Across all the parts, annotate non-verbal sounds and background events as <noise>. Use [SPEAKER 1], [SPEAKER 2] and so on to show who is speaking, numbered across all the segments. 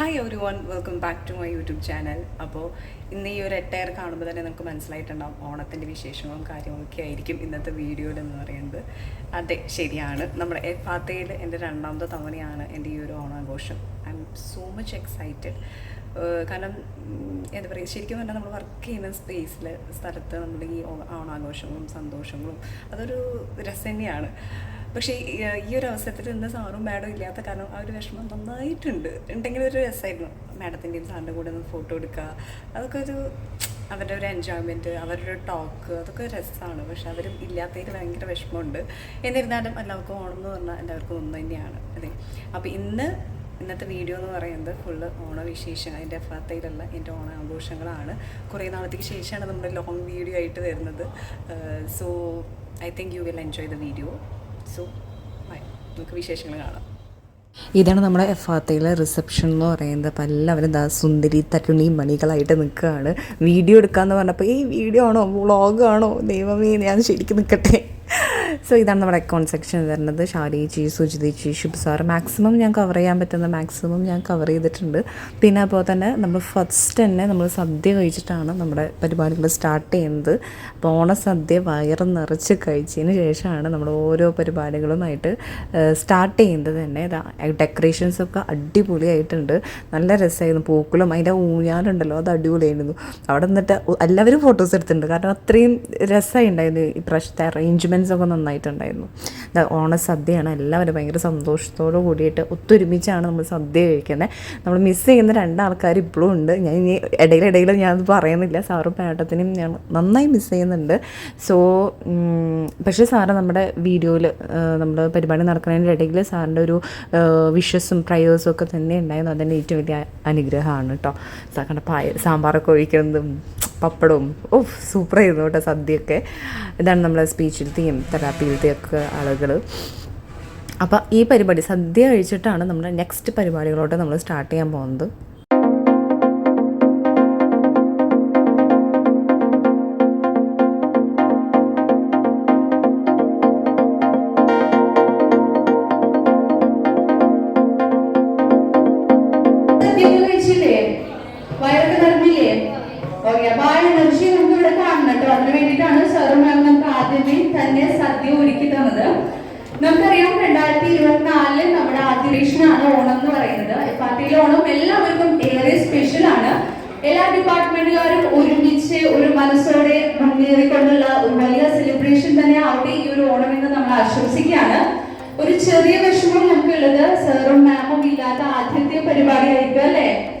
[SPEAKER 1] Hi everyone welcome back to my YouTube channel അപ്പോൾ ഇന്ന് ഈ ഒരു എട്ടയർ കാണുമ്പോൾ തന്നെ നമുക്ക് മനസ്സിലായിട്ടുണ്ടാവും ഓണത്തിന്റെ വിശേഷങ്ങളും കാര്യങ്ങളൊക്കെ ആയിരിക്കും ഇന്നത്തെ വീഡിയോയിൽ എന്ന് പറയുന്നത്. അതെ ശരിയാണ്. നമ്മുടെ എഫാത്തയിൽ എന്റെ രണ്ടാമത്തെ തവണയാണ് എന്റെ ഈ ഒരു ഓണാഘോഷം. I am so much excited കാരണം എന്താ പറയുക ശരിക്കും പറഞ്ഞാൽ നമ്മൾ വർക്ക് ചെയ്യുന്ന സ്പേസിൽ സ്ഥലത്ത് നമ്മുടെ ഈ ഓണാഘോഷങ്ങളും സന്തോഷങ്ങളും അതൊരു രസം പക്ഷേ ഈ ഒരു അവസരത്തിൽ ഇന്ന് സാറും മാഡം ഇല്ലാത്ത കാരണം ആ ഒരു വിഷമം നന്നായിട്ടുണ്ട്. ഉണ്ടെങ്കിൽ ഒരു രസമായിരുന്നു. മാഡത്തിന്റെയും സാറിന്റെ കൂടെ ഒന്ന് ഫോട്ടോ എടുക്കുക. അതൊക്കെ ഒരു അവരുടെ ഒരു എൻജോയ്മെന്റ് അവരുടെ ടോക്ക് അതൊക്കെ രസമാണ്. പക്ഷെ അവരും ഇല്ലാത്തതിൽ ഭയങ്കര വിഷമമുണ്ട്. എന്നിരുന്നാലും എല്ലാവർക്കും ഓണം എന്ന് പറഞ്ഞാൽ എല്ലാവർക്കും ഒന്ന് തന്നെയാണ്. അതെ. അപ്പോൾ ഇന്ന് ഇന്നത്തെ വീഡിയോ എന്ന് പറയുന്നത് ഫുള്ള് ഓണവിശേഷം. അതിന്റെ ഫത്തയിലുള്ള എന്റെ ഓണാഘോഷങ്ങളാണ്. കുറേ നാളത്തേക്ക് ശേഷമാണ് നമ്മുടെ ലോങ് വീഡിയോ ആയിട്ട് വരുന്നത്. So I think you will enjoy the video so നമുക്ക് വിശേഷങ്ങൾ കാണാം.
[SPEAKER 2] ഇതാണ് നമ്മുടെ എഫാത്തയിലെ റിസപ്ഷൻ എന്ന് പറയുന്നത്. അപ്പം എല്ലാവരും ദാ സുന്ദരി തരുണി മണികളായിട്ട് നിൽക്കുകയാണ്. വീഡിയോ എടുക്കാമെന്ന് പറഞ്ഞപ്പോൾ ഈ വീഡിയോ ആണോ? വ്ളോഗ് ആണോ? ദൈവമേ ഞാൻ ശരിക്കും നിൽക്കട്ടെ. സോ ഇതാണ് നമ്മുടെ അക്കൗണ്ട് സെക്ഷൻ വരുന്നത്. സുജിതേച്ചി ശുഭ് സാർ. മാക്സിമം ഞാൻ കവർ ചെയ്യാൻ പറ്റുന്ന മാക്സിമം ഞാൻ കവർ ചെയ്തിട്ടുണ്ട്. പിന്നെ അപ്പോൾ തന്നെ നമ്മൾ ഫസ്റ്റ് തന്നെ നമ്മൾ സദ്യ കഴിച്ചിട്ടാണ് നമ്മുടെ പരിപാടികൾ സ്റ്റാർട്ട് ചെയ്യുന്നത്. അപ്പോൾ ഓണസദ്യ വയറ് നിറച്ച് കഴിച്ചതിന് ശേഷമാണ് നമ്മൾ ഓരോ പരിപാടികളുമായിട്ട് സ്റ്റാർട്ട് ചെയ്യുന്നത് തന്നെ. ഡെക്കറേഷൻസ് ഒക്കെ അടിപൊളിയായിട്ടുണ്ട്. നല്ല രസമായിരുന്നു. പൂക്കളും അതിന്റെ ഊഞ്ഞാലുണ്ടല്ലോ അത് അടിപൊളിയായിരുന്നു. അവിടെ നിന്നിട്ട് എല്ലാവരും ഫോട്ടോസ് എടുത്തിട്ടുണ്ട്. കാരണം അത്രയും രസമായി ഉണ്ടായിരുന്നു ഈ പ്രാവശ്യത്തെ അറേഞ്ച്മെന്റ്സ് ഒക്കെ നന്നായിട്ടുണ്ടായിരുന്നു ഓണ സദ്യയാണ്. എല്ലാവരും ഭയങ്കര സന്തോഷത്തോടു കൂടിയിട്ട് ഒത്തൊരുമിച്ചാണ് നമ്മൾ സദ്യ കഴിക്കുന്നത് നമ്മൾ മിസ് ചെയ്യുന്ന രണ്ടാൾക്കാർ ഇപ്പോഴും ഉണ്ട്. ഞാൻ ഇനി ഇടയിലിടയിൽ ഞാൻ പറയുന്നില്ല. സാറും പേട്ടത്തിനും ഞാൻ നന്നായി മിസ് ചെയ്യുന്നുണ്ട്. സോ പക്ഷേ സാറ് നമ്മുടെ വീഡിയോയിൽ നമ്മൾ പരിപാടി നടക്കുന്നതിന്റെ ഇടയിൽ സാറിന്റെ ഒരു വിഷസും പ്രയേഴ്സും ഒക്കെ തന്നെ ഉണ്ടായിരുന്നു. അതെന്റെ ഏറ്റവും വലിയ അനുഗ്രഹമാണ് കേട്ടോ സാറിന്റെ പായ സാമ്പാറൊക്കെ ഒഴിക്കുന്നതും പപ്പടവും ഓ സൂപ്പറായിരുന്നു കേട്ടോ സദ്യയൊക്കെ. ഇതാണ് നമ്മളെ സ്പീച്ചിലത്തെയും തെറാപ്പിയിലത്തെയും ഒക്കെ ആളുകൾ അപ്പോൾ ഈ പരിപാടി സദ്യ കഴിച്ചിട്ടാണ് നമ്മുടെ നെക്സ്റ്റ് പരിപാടികളോട്ട് നമ്മൾ സ്റ്റാർട്ട് ചെയ്യാൻ പോകുന്നത്.
[SPEAKER 3] ഡിപ്പാർട്ട്മെന്റുകാരും ഒരുമിച്ച് ഒരു മനസ്സോടെ മുന്നേറിക്കൊണ്ടുള്ള ഒരു വലിയ സെലിബ്രേഷൻ തന്നെ ആവട്ടെ ഈ ഒരു ഓണം എന്ന് നമ്മൾ ആശംസിക്കുകയാണ്. ഒരു ചെറിയ വിഷമം നമുക്കുള്ളത് സാറും മാമും ഇല്ലാത്ത ആദ്യത്തെ പരിപാടിയായിരിക്കും അല്ലേ?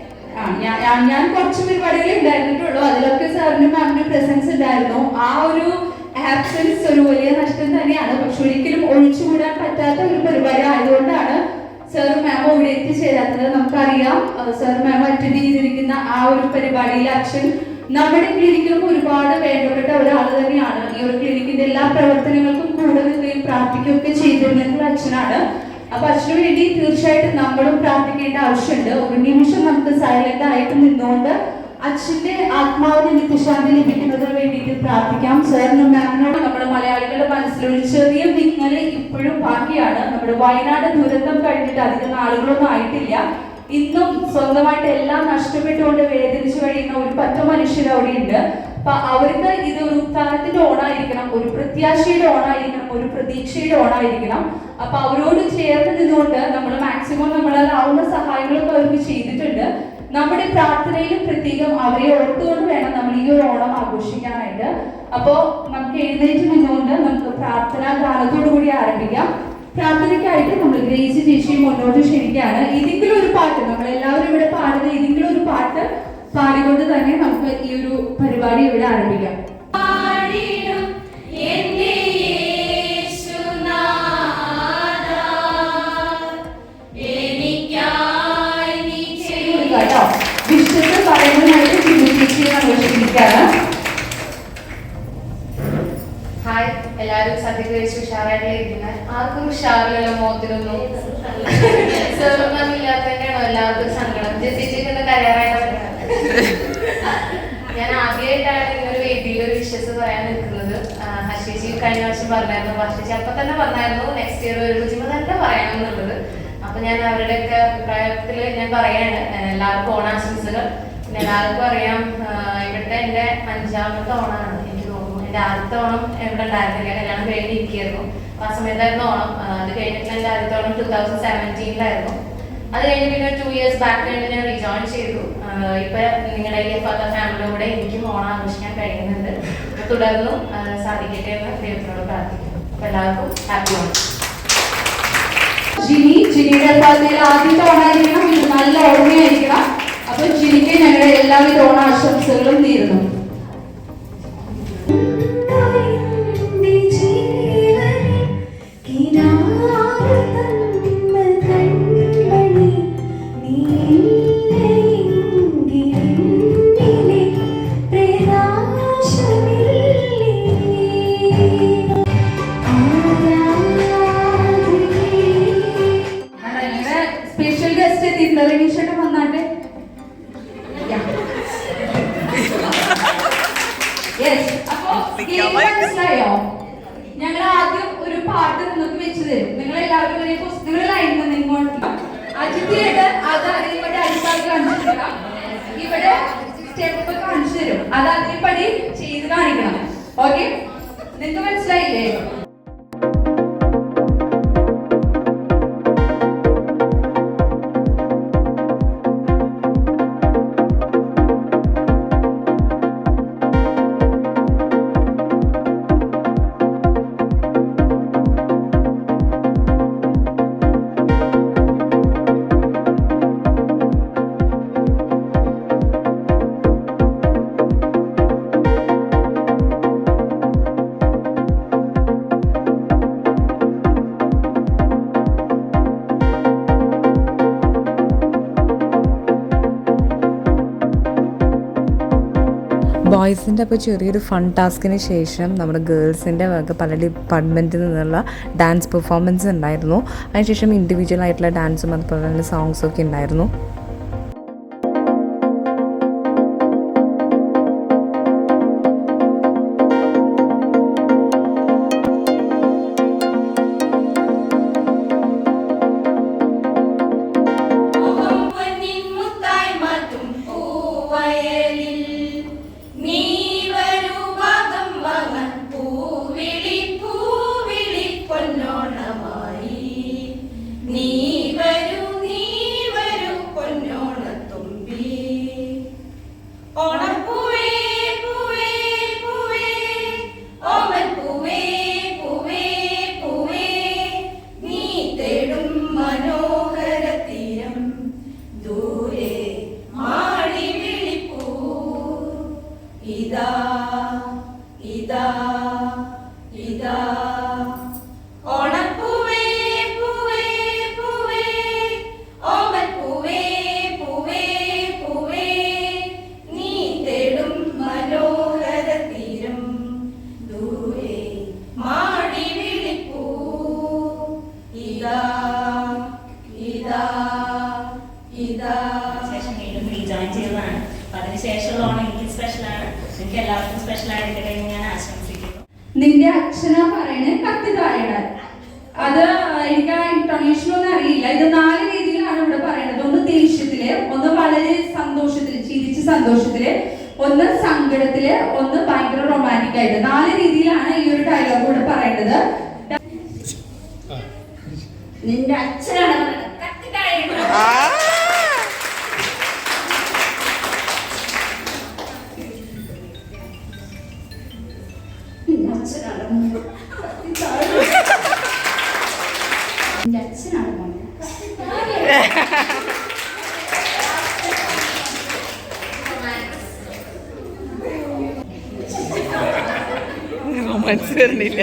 [SPEAKER 3] ഞാൻ- ഞാൻ കുറച്ച് പരിപാടികൾ ഉണ്ടായിരുന്നിട്ടുള്ളൂ. അതിലൊക്കെ സാറിനും മാമിനും പ്രസൻസ് ഉണ്ടായിരുന്നു. ആ ഒരു ആബ്സെൻസ് ഒരു വലിയ നഷ്ടം തന്നെയാണ്. പക്ഷെ ഒരിക്കലും ഒഴിച്ചുകൂടാൻ പറ്റാത്ത ഒരു പരിപാടി ആയതുകൊണ്ടാണ് സാറും മാമും ഇവിടെ എത്തിച്ചേരാത്തത് നമുക്കറിയാം. സാർ മാം അറ്റൻഡ് ചെയ്തിരിക്കുന്ന ആ ഒരു പരിപാടിയിൽ അച്ഛൻ നമ്മുടെ ക്ലിനിക്കിലും ഒരുപാട് വേണ്ടപ്പെട്ട ഒരാൾ തന്നെയാണ്. ഈ ഒരു ക്ലിനിക്കിന്റെ എല്ലാ പ്രവർത്തനങ്ങൾക്കും കൂടെ നിൽക്കുകയും പ്രാർത്ഥിക്കുകയൊക്കെ ചെയ്തിരുന്നിട്ടുള്ള അച്ഛനാണ്. അപ്പൊ അച്ഛനു വേണ്ടി തീർച്ചയായിട്ടും നമ്മളും പ്രാർത്ഥിക്കേണ്ട ആവശ്യമുണ്ട്. ഒരു നിമിഷം നമുക്ക് സൈലന്റ് ആയിട്ട് നിന്നുകൊണ്ട് അച്ഛന്റെ ആത്മാവിന് നിത്യശാന്തി ലഭിക്കുന്നതിന് വേണ്ടിയിട്ട് പ്രാർത്ഥിക്കാം. സാറിനും മാമിനോട് നമ്മുടെ മലയാളികളുടെ മനസ്സിലൊരു ചെറിയ തിങ്ങൽ ഇപ്പോഴും ബാക്കിയാണ്. നമ്മുടെ വയനാട് ദുരന്തം കഴിഞ്ഞിട്ട് അധികം നാളുകളൊന്നും ആയിട്ടില്ല. ഇന്നും സ്വന്തമായിട്ട് എല്ലാം നഷ്ടപ്പെട്ടുകൊണ്ട് വേദനിച്ചു കഴിയുന്ന ഒരു പറ്റ മനുഷ്യർ അവിടെ ഉണ്ട് അപ്പൊ അവർക്ക് ഇത് ഒരു ഉത്താഹത്തിന്റെ ഓണായിരിക്കണം ഒരു പ്രത്യാശയുടെ ഓണായിരിക്കണം ഒരു പ്രതീക്ഷയുടെ ഓണായിരിക്കണം. അപ്പൊ അവരോട് ചേർന്ന് നിന്നുകൊണ്ട് നമ്മൾ മാക്സിമം നമ്മളാവുന്ന സഹായങ്ങളൊക്കെ അവർക്ക് ചെയ്തിട്ടുണ്ട്. നമ്മുടെ പ്രാർത്ഥനയിലും പ്രത്യേകം അവരെ ഓർത്തുകൊണ്ട് വേണം നമ്മൾ ഈ ഒരു ഓണം ആഘോഷിക്കാനായിട്ട്. അപ്പോ നമുക്ക് എഴുന്നേറ്റ് നിന്നുകൊണ്ട് നമുക്ക് പ്രാർത്ഥനാ ഗാനത്തോടു കൂടി ആരംഭിക്കാം. പ്രാർത്ഥനയ്ക്കായിട്ട് നമ്മൾ ഗ്രേസ് ചേച്ചി മുന്നോട്ട് ക്ഷണിക്കുകയാണ്. ഏതെങ്കിലും ഒരു പാട്ട് നമ്മൾ എല്ലാവരും ഇവിടെ പാടുന്ന ഏതെങ്കിലും ഒരു പാട്ട് പാടിക്കൊണ്ട് തന്നെ നമുക്ക് ഈ ഒരു പരിപാടി ഇവിടെ ആരംഭിക്കാം.
[SPEAKER 4] എല്ലാവർക്കും ഞാൻ പറയാൻ പറഞ്ഞായിരുന്നു. നെക്സ്റ്റ് ഇയർ ഞാൻ അവരുടെയൊക്കെ ഞാൻ എല്ലാവർക്കും ഓണാശംസകൾ പിന്നെ എല്ലാവർക്കും അറിയാം ഇവിടുത്തെ എന്റെ അഞ്ചാമത്തെ തോന്നുന്നു എന്റെ ആദ്യത്തെ ഓണം ഇവിടെ ഉണ്ടായിരുന്നില്ല കല്യാണം കഴിഞ്ഞിരിക്കുകയായിരുന്നു. ആ സമയത്തായിരുന്നു ഓണം. അത് കഴിഞ്ഞിട്ട് എന്റെ ആദ്യത്തെ ഓണം ടൂ തൗസൻഡ് സെവന്റീനിലായിരുന്നു അത് കഴിഞ്ഞ് പിന്നെ ടു ഇയേഴ്സ് ബാക്ക് കഴിഞ്ഞ് ഞാൻ റിജോയിൻ ചെയ്തു. ഇപ്പൊ നിങ്ങളുടെ ഈ പല ഫാമിലിയോടെ എനിക്കും ഓണം ആഘോഷിക്കാൻ കഴിയുന്നുണ്ട്. തുടർന്നും സാധിക്കട്ടെ എന്ന് ദൈവത്തിനോട് പ്രാർത്ഥിക്കുന്നു. എല്ലാവർക്കും ഹാപ്പി ഓണം.
[SPEAKER 3] ജിനി ജിനിയുടെ ഭാഗത്തിൽ ആദ്യത്തെ ഓണായിരിക്കണം. നല്ല ഓർമ്മയായിരിക്കണം. അപ്പൊ ജിനിക്ക് ഞങ്ങളുടെ എല്ലാവിധ ഓണാശംസകളും നേരുന്നു. റെനീഷേട്ടൻ വന്നാട്ടെ മനസ്സിലായോ? ഞങ്ങൾ ആദ്യം ഒരു പാട്ട് നിങ്ങൾക്ക് വെച്ചു തരും. നിങ്ങൾ എല്ലാവരും ഒരേ പുസ്തകങ്ങളിലായിരുന്നു നിങ്ങോട്ട് അജിത്തിയുടെ അത് ഇവിടെ അടിസ്ഥാനം കാണിച്ചു തരാം. ഇവിടെ സ്റ്റെപ്പ് കാണിച്ചു തരും. അത് അതേപടി ചെയ്ത് കാണിക്കണം. ഓക്കെ നിങ്ങൾക്ക് മനസ്സിലായില്ലേ?
[SPEAKER 5] ബോയ്സിന്റെ അപ്പോൾ ചെറിയൊരു ഫൺ ടാസ്കിന് ശേഷം നമ്മുടെ ഗേൾസിന്റെ വക പല ഡിപ്പാർട്ട്മെന്റിൽ നിന്നുള്ള ഡാൻസ് പെർഫോമൻസ് ഉണ്ടായിരുന്നു. അതിനുശേഷം ഇൻഡിവിജ്വൽ ആയിട്ടുള്ള ഡാൻസും അതുപോലെ തന്നെ സോങ്സും ഒക്കെ ഉണ്ടായിരുന്നു.
[SPEAKER 6] ഇത്
[SPEAKER 3] നാല് രീതിയിലാണ് ഇവിടെ പറയുന്നത് ഒന്ന് ദേഷ്യത്തിൽ ഒന്ന് വളരെ സന്തോഷത്തിൽ ചിരിച്ച് സന്തോഷത്തിൽ ഒന്ന് സങ്കടത്തിൽ ഒന്ന് ഭയങ്കര റൊമാന്റിക് ആയിട്ട്. നാല് രീതിയിലാണ് ഈ ഒരു ഡയലോഗ് ഇവിടെ പറയുന്നത്
[SPEAKER 6] നിന്റെ അച്ഛനാണ്
[SPEAKER 5] റൊമാൻസ് വരുന്നില്ല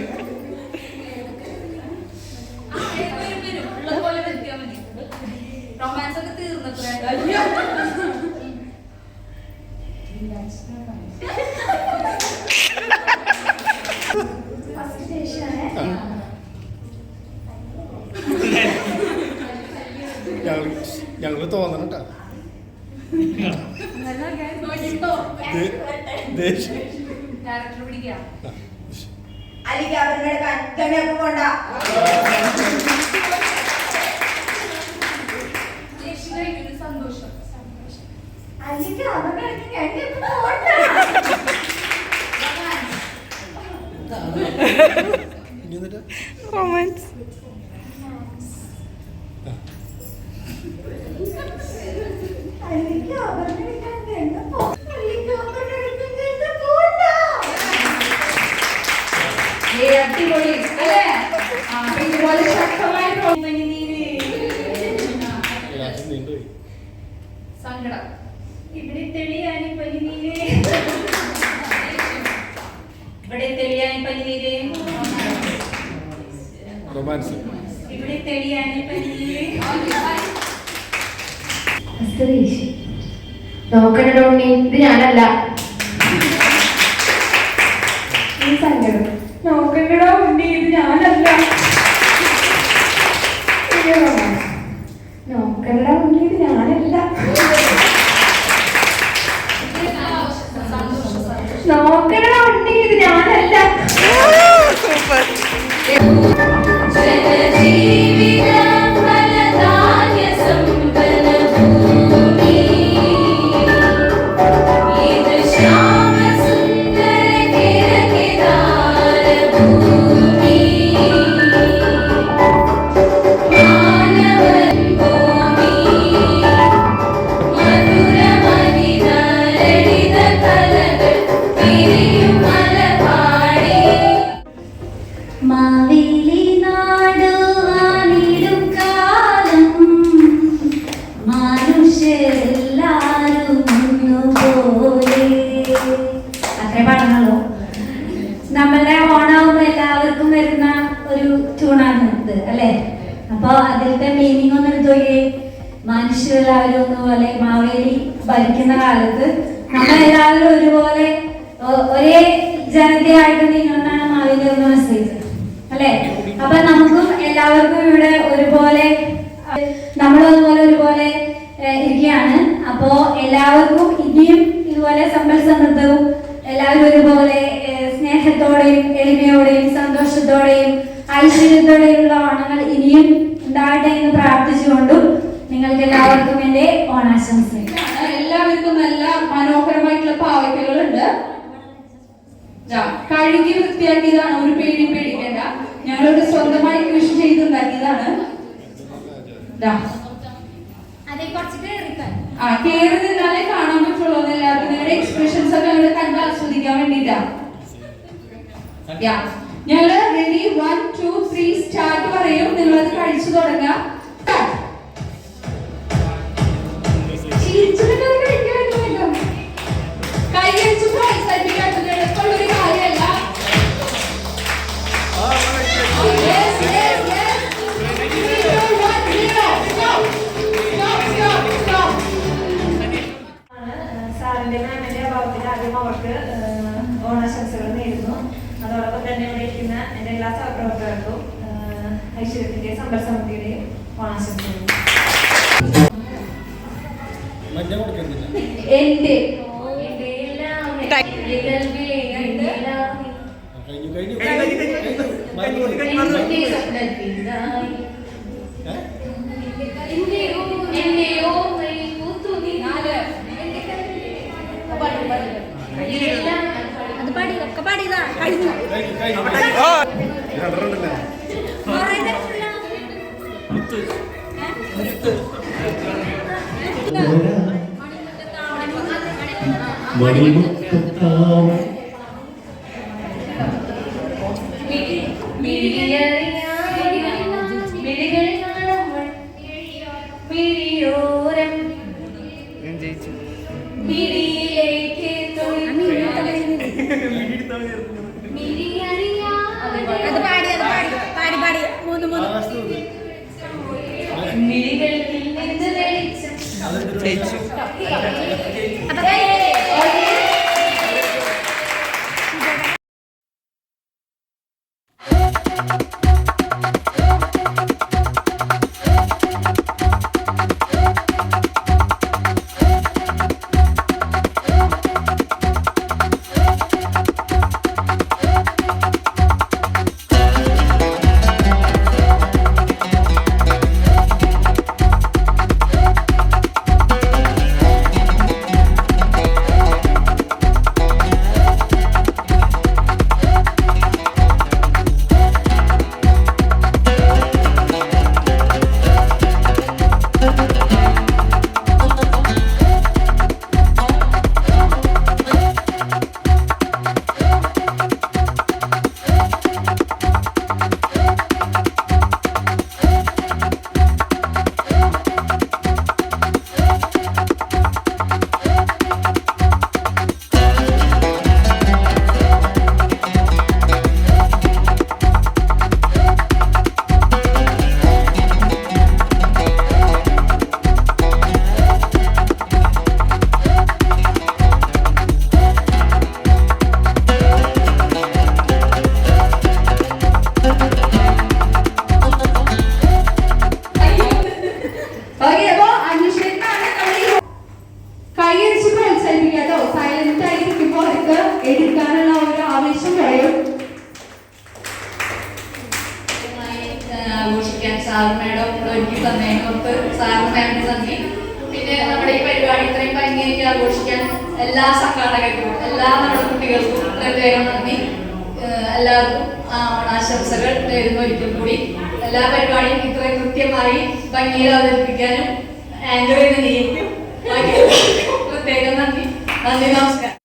[SPEAKER 3] റൊമാൻസ് ഒക്കെ തീർന്നത്രേ
[SPEAKER 6] ഫസ്റ്റ് ദേഷ്യമാണ്.
[SPEAKER 7] ഞങ്ങൾ തോന്നണം കേട്ടോ ദേഷ്യം
[SPEAKER 6] അല്ലെങ്കിൽ അവരുടെ കണ്ണൊക്കെ കൊണ്ട
[SPEAKER 3] സന്തോഷം അല്ലെങ്കിൽ അവരുടെ.
[SPEAKER 7] ഇനി എന്നിട്ട്
[SPEAKER 5] റൊമാൻസ്
[SPEAKER 3] അല്ലെങ്കിൽ അവരുടെ അടിപൊളി. അല്ലേ? ഇതുപോലെ ശക്തമായ
[SPEAKER 8] ഇവിടെ തെളിയാനി പനിനീര്. ഇവിടെ തെളിയാനും പനിനീര്.
[SPEAKER 7] റൊമാൻസ്
[SPEAKER 8] ഇവിടെ തെളിയാനും പനിനീര്.
[SPEAKER 3] നോക്കണ ഇത് ഞാനല്ല. ഈ സങ്കടം. നോക്കണ്ടോ ഉണ്ണി ഇത് ഞാനല്ല. നോക്കണ്ട ഉണ്ണി ഇത് ഞാനല്ല. നോക്കണ ഉണ്ണി ഇത് ഞാനല്ല. <laughs>
[SPEAKER 5] സൂപ്പർ.
[SPEAKER 6] ഒന്ന് എടുത്തോയേ മനുഷ്യരെല്ലാവരും ഒന്നുപോലെ മാവേലി ഭരിക്കുന്ന കാലത്ത് നമ്മളെല്ലാവരും ഒരുപോലെ ഒരേ ജനതയായിട്ട് നീങ്ങുന്നതാണ് മാവേലി എന്ന മെസ്സേജ് അല്ലേ? അപ്പൊ നമുക്കും എല്ലാവർക്കും ഇവിടെ ഒരുപോലെ നമ്മളതുപോലെ ഒരുപോലെ ഇരിക്കുകയാണ്. അപ്പോ എല്ലാവർക്കും ഇനിയും ഇതുപോലെ സമ്പൽ സമൃദ്ധവും എല്ലാവരും ഒരുപോലെ സ്നേഹത്തോടെയും എളിമയോടെയും സന്തോഷത്തോടെയും ഐശ്വര്യത്തോടെയുള്ള ഓണങ്ങൾ ഇനിയും ഉണ്ടാകട്ടെ എന്ന് പ്രാർത്ഥിച്ചുകൊണ്ടും നിങ്ങൾക്ക് എല്ലാവർക്കും എന്റെ ഓണാശംസകൾ
[SPEAKER 3] എല്ലാവർക്കും നല്ല മനോഹരമായിട്ടുള്ള പാവയ്ക്കകളുണ്ട്. ദാ, കഴുകി വൃത്തിയാക്കിയതാണ് ഒരു പേടി പേടിക്കേണ്ട. ഞങ്ങളുടെ സ്വന്തമായി കൃഷി ചെയ്തുണ്ടാക്കിയതാണ് ദാ. ആ കേറി നിന്നാലേ കാണാൻ പറ്റുള്ളൂ എല്ലാവർക്കും നിങ്ങളുടെ എക്സ്പ്രഷൻസ് ഒക്കെ കണ്ട് ആസ്വദിക്കാൻ വേണ്ടിട്ടാ ഞങ്ങൾ ready one two three start പറയും. നിങ്ങളത് കഴിച്ചു തുടങ്ങാം. Start. എന്റെ
[SPEAKER 8] ഓർമ്മയിൽ പൂത്തുനി നാല്. എല്ലാം
[SPEAKER 6] അത് പാടി ഒക്കെ പാടിയതാ കഴിഞ്ഞു അത് പാടി പാടി പാടി മൂന്ന് മൂന്ന്. അപ്പൊ
[SPEAKER 8] പ്രത്യേകം നന്ദി എല്ലാവർക്കും ആശംസകൾ നേരുന്നു ഒരിക്കൽ കൂടി. എല്ലാ പരിപാടിയും ഇത്ര കൃത്യമായി ഭംഗിയിൽ അവതരിപ്പിക്കാനും ആങ്കർ നിയമിക്കും പ്രത്യേകം നന്ദി. നന്ദി നമസ്കാരം.